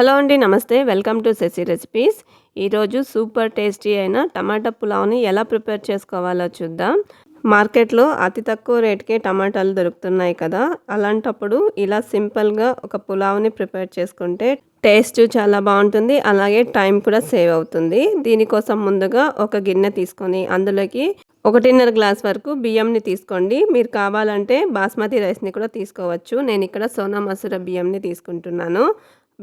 Hello అండి నమస్తే. Welcome to Sashi recipes. ఈరోజు సూపర్ టేస్టీ అయిన టమాటా పులావ్ని ఎలా ప్రిపేర్ చేసుకోవాలో చూద్దాం. మార్కెట్లో అతి తక్కువ రేట్కే టమాటాలు దొరుకుతున్నాయి కదా. అలాంటప్పుడు ఇలా సింపుల్గా ఒక పులావ్ని ప్రిపేర్ చేసుకుంటే టేస్ట్ చాలా బాగుంటుంది అలాగే టైం కూడా సేవ్ అవుతుంది. దీనికోసం ముందుగా ఒక గిన్నె తీసుకొని అందులోకి ఒకటిన్నర గ్లాస్ వరకు బియ్యంని తీసుకోండి. మీరు కావాలంటే బాస్మతి రైస్ని కూడా తీసుకోవచ్చు. నేను ఇక్కడ సోనా మసూర బియ్యంని తీసుకుంటున్నాను.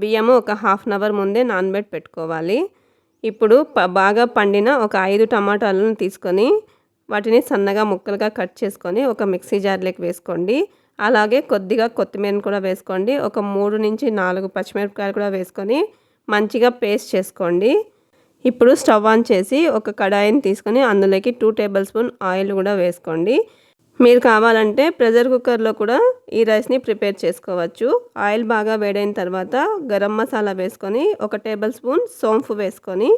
బియ్యము ఒక హాఫ్ అన్ అవర్ ముందే నానబెట్టి పెట్టుకోవాలి. ఇప్పుడు బాగా పండిన ఒక ఐదు టమాటాలను తీసుకొని వాటిని సన్నగా ముక్కలుగా కట్ చేసుకొని ఒక మిక్సీ జార్లోకి వేసుకోండి. అలాగే కొద్దిగా కొత్తిమీరని కూడా వేసుకోండి. ఒక మూడు నుంచి నాలుగు పచ్చిమిరపకాయలు కూడా వేసుకొని మంచిగా పేస్ట్ చేసుకోండి. ఇప్పుడు స్టవ్ ఆన్ చేసి ఒక కడాయిని తీసుకొని అందులోకి టూ టేబుల్ స్పూన్ ఆయిల్ కూడా వేసుకోండి. మీరు కావాలంటే ప్రెషర్ కుక్కర్లో కూడా ఈ రైస్ని ప్రిపేర్ చేసుకోవచ్చు. ఆయిల్ బాగా వేడైన తర్వాత గరం మసాలా వేసుకొని ఒక టేబుల్ స్పూన్ సోంపు వేసుకొని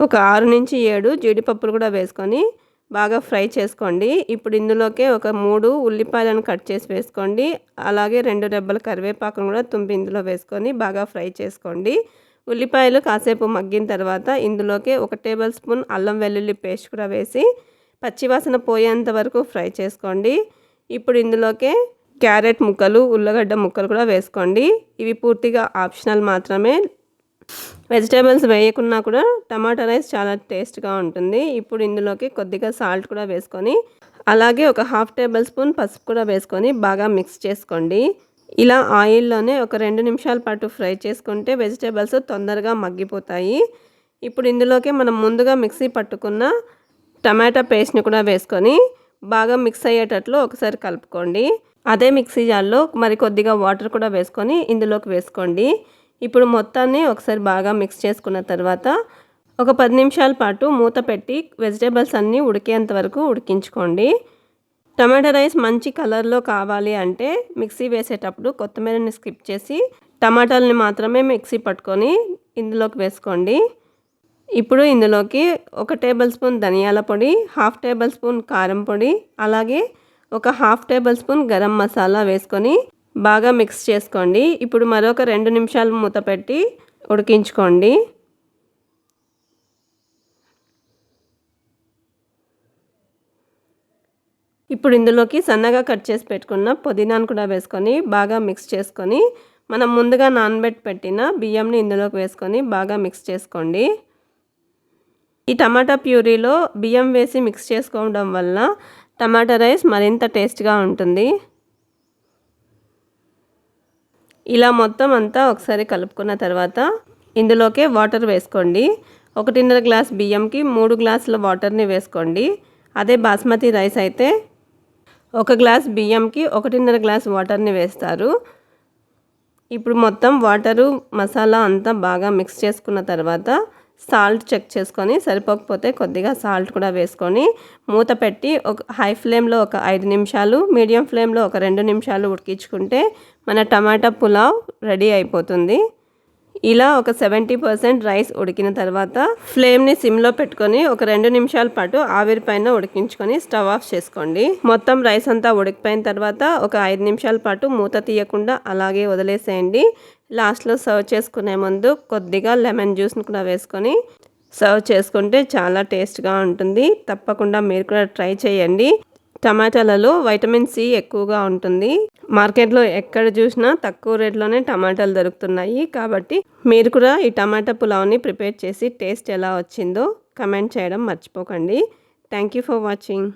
ఒక ఆరు నుంచి ఏడు జీడిపప్పులు కూడా వేసుకొని బాగా ఫ్రై చేసుకోండి. ఇప్పుడు ఇందులోకే ఒక మూడు ఉల్లిపాయలను కట్ చేసి వేసుకోండి. అలాగే రెండు రెబ్బల కరివేపాకును కూడా తుంపి ఇందులో వేసుకొని బాగా ఫ్రై చేసుకోండి. ఉల్లిపాయలు కాసేపు మగ్గిన తర్వాత ఇందులోకి ఒక టేబుల్ స్పూన్ అల్లం వెల్లుల్లి పేస్ట్ కూడా వేసి పచ్చివాసన పోయేంత వరకు ఫ్రై చేసుకోండి. ఇప్పుడు ఇందులోకే క్యారెట్ ముక్కలు ఉల్లగడ్డ ముక్కలు కూడా వేసుకోండి. ఇవి పూర్తిగా ఆప్షనల్ మాత్రమే. వెజిటేబుల్స్ వేయకున్నా కూడా టమాటా రైస్ చాలా టేస్ట్గా ఉంటుంది. ఇప్పుడు ఇందులోకి కొద్దిగా సాల్ట్ కూడా వేసుకొని అలాగే ఒక హాఫ్ టేబుల్ స్పూన్ పసుపు కూడా వేసుకొని బాగా మిక్స్ చేసుకోండి. ఇలా ఆయిల్లోనే ఒక రెండు నిమిషాల పాటు ఫ్రై చేసుకుంటే వెజిటేబుల్స్ తొందరగా మగ్గిపోతాయి. ఇప్పుడు ఇందులోకి మనం ముందుగా మిక్సీ పట్టుకున్న టమాటా పేస్ట్ని కూడా వేసుకొని బాగా మిక్స్ అయ్యేటట్లు ఒకసారి కలుపుకోండి. అదే మిక్సీ జార్లో మరి కొద్దిగా వాటర్ కూడా వేసుకొని ఇందులోకి వేసుకోండి. ఇప్పుడు మొత్తాన్ని ఒకసారి బాగా మిక్స్ చేసుకున్న తర్వాత ఒక పది నిమిషాల పాటు మూత పెట్టి వెజిటేబుల్స్ అన్నీ ఉడికేంత వరకు ఉడికించుకోండి. టమాటా రైస్ మంచి కలర్లో కావాలి అంటే మిక్సీ వేసేటప్పుడు కొత్తిమీరని స్కిప్ చేసి టమాటాలని మాత్రమే మిక్సీ పట్టుకొని ఇందులోకి వేసుకోండి. ఇప్పుడు ఇందులోకి ఒక టేబుల్ స్పూన్ ధనియాల పొడి హాఫ్ టేబుల్ స్పూన్ కారం పొడి అలాగే ఒక half tablespoon garam masala వేసుకొని బాగా మిక్స్ చేసుకోండి. ఇప్పుడు మరొక రెండు నిమిషాలు మూత పెట్టి ఉడికించుకోండి. ఇప్పుడు ఇందులోకి సన్నగా కట్ చేసి పెట్టుకున్న పుదీనాను కూడా వేసుకొని బాగా మిక్స్ చేసుకొని మనం ముందుగా నానబెట్టి పెట్టిన బియ్యంని ఇందులోకి వేసుకొని బాగా మిక్స్ చేసుకోండి. ఈ టమాటా ప్యూరీలో బియ్యం వేసి మిక్స్ చేసుకోవడం వల్ల టమాటా రైస్ మరింత టేస్ట్గా ఉంటుంది. ఇలా మొత్తం అంతా ఒకసారి కలుపుకున్న తర్వాత ఇందులోకే వాటర్ వేసుకోండి. ఒకటిన్నర గ్లాస్ బియ్యంకి మూడు గ్లాసుల వాటర్ని వేసుకోండి. అదే బాస్మతి రైస్ అయితే ఒక గ్లాస్ బియ్యంకి ఒకటిన్నర గ్లాస్ వాటర్ని వేస్తారు. ఇప్పుడు మొత్తం వాటరు మసాలా అంతా బాగా మిక్స్ చేసుకున్న తర్వాత సాల్ట్ చెక్ చేసుకొని సరిపోకపోతే కొద్దిగా సాల్ట్ కూడా వేసుకొని మూత పెట్టి ఒక హై ఫ్లేమ్లో ఒక ఐదు నిమిషాలు మీడియం ఫ్లేమ్లో ఒక రెండు నిమిషాలు ఉడికించుకుంటే మన టమాటా పులావ్ రెడీ అయిపోతుంది. ఇలా ఒక సెవెంటీ పర్సెంట్ రైస్ ఉడికిన తర్వాత ఫ్లేమ్ని సిమ్లో పెట్టుకొని ఒక రెండు నిమిషాల పాటు ఆవిరి పైన ఉడికించుకొని స్టవ్ ఆఫ్ చేసుకోండి. మొత్తం రైస్ అంతా ఉడికిపోయిన తర్వాత ఒక ఐదు నిమిషాల పాటు మూత తీయకుండా అలాగే వదిలేసేయండి. లాస్ట్లో సర్వ్ చేసుకునే ముందు కొద్దిగా లెమన్ జ్యూస్ని కూడా వేసుకొని సర్వ్ చేసుకుంటే చాలా టేస్ట్గా ఉంటుంది. తప్పకుండా మీరు కూడా ట్రై చేయండి. టమాటాలలో వైటమిన్ సి ఎక్కువగా ఉంటుంది. మార్కెట్లో ఎక్కడ చూసినా తక్కువ రేట్లోనే టమాటాలు దొరుకుతున్నాయి. కాబట్టి మీరు కూడా ఈ టమాటా పులావ్ని ప్రిపేర్ చేసి టేస్ట్ ఎలా వచ్చిందో కమెంట్ చేయడం మర్చిపోకండి. Thank you for watching.